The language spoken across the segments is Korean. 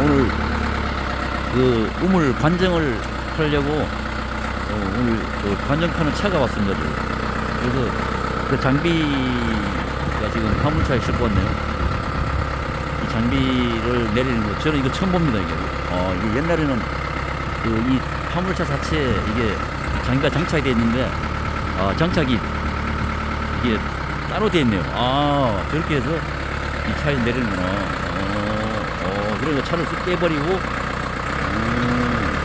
오늘 그 우물 관정을 하려고 어, 오늘 그 관정하는 차가 왔습니다. 그래서 그 장비가 지금 화물차에 싣고 왔네요. 이 장비를 내리는 거 저는 이거 처음 봅니다 이게. 어 이게 옛날에는 그 이 화물차 자체에 이게 장비가 장착이 되어 있는데 아 장착이 이게 따로 되어 있네요. 아 저렇게 해서 이 차에 내리는구나. 어, 어 그러니까 차를 쓱 깨버리고 음.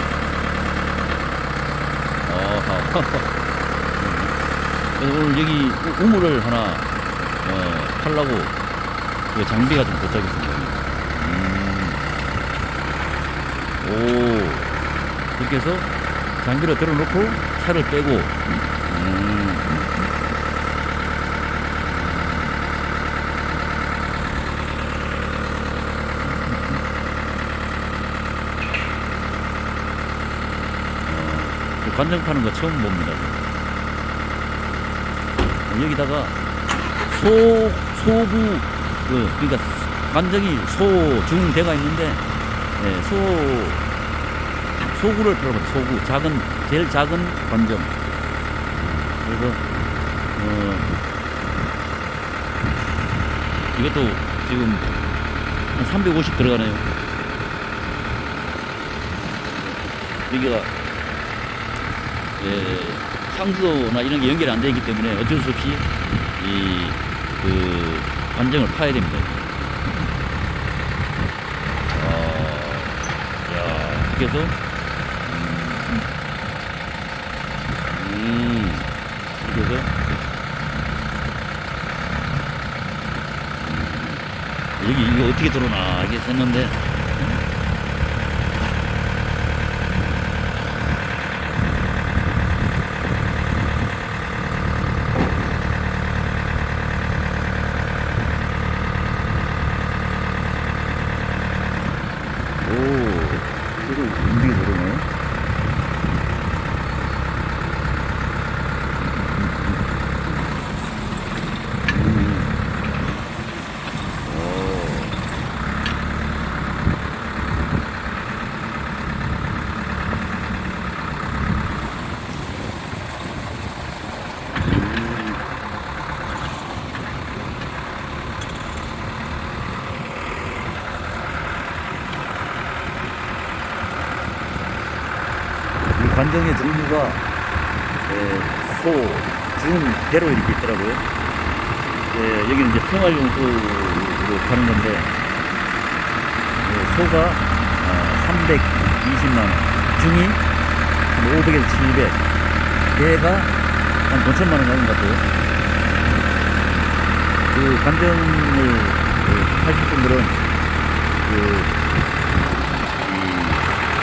그래서 오늘 여기 우- 우물을 하나 어, 하려고 그 장비가 좀 도착했습니다. 음. 오 그렇게 해서 장비를 들어놓고 차를 빼고 음. 어, 그 관정 파는 거 처음 봅니다. 어, 여기다가 소 소구 그 그러니까 관정이 소, 중, 대가 있는데 예, 소 소구를 들어봐 소구. 작은 제일 작은 관정 그래서 어 이것도 지금 한 350 들어가네요. 여기가 예, 상수나 이런 게 연결이 안 되기 때문에 어쩔 수 없이 이그 관정을 파야 됩니다. 어, 야, 이렇게 해서 음, 여기 이거 어떻게 들어오나 이게 했는데 오, 이거 움직이 들어오네. 이 관정의 종류가 에, 소, 중, 대로 이렇게 있더라고요. 예, 여기는 이제 생활용 소로 파는 건데 예, 소가 320만 원, 중이 한 500에서 700, 대가 한 5천만 원 가는 것 같아요. 그 관정을 그 하실 분들은 그이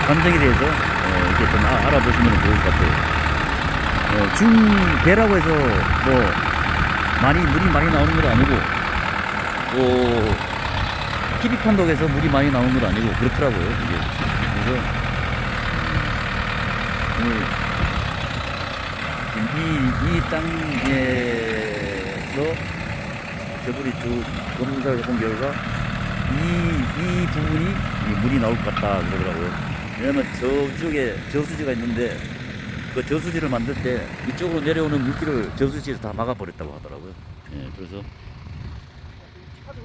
감정에 대해서 어, 이렇게 좀 아- 알아보시면 좋을 것 같아요. 어, 중배라고 해서 뭐 많이 물이 많이 나오는 건 아니고 또 TV 판독에서 물이 많이 나오는 건 아니고 그렇더라고요. 이게 그래서 이, 이 땅에서 저분이 주 검사를 해본 결과 이, 이 부분이 이 물이 나올 것 같다 그러더라고요. 왜냐면 저쪽에 저수지가 있는데 그 저수지를 만들 때 이쪽으로 내려오는 물길을 저수지에서 다 막아버렸다고 하더라고요. 예, 그래서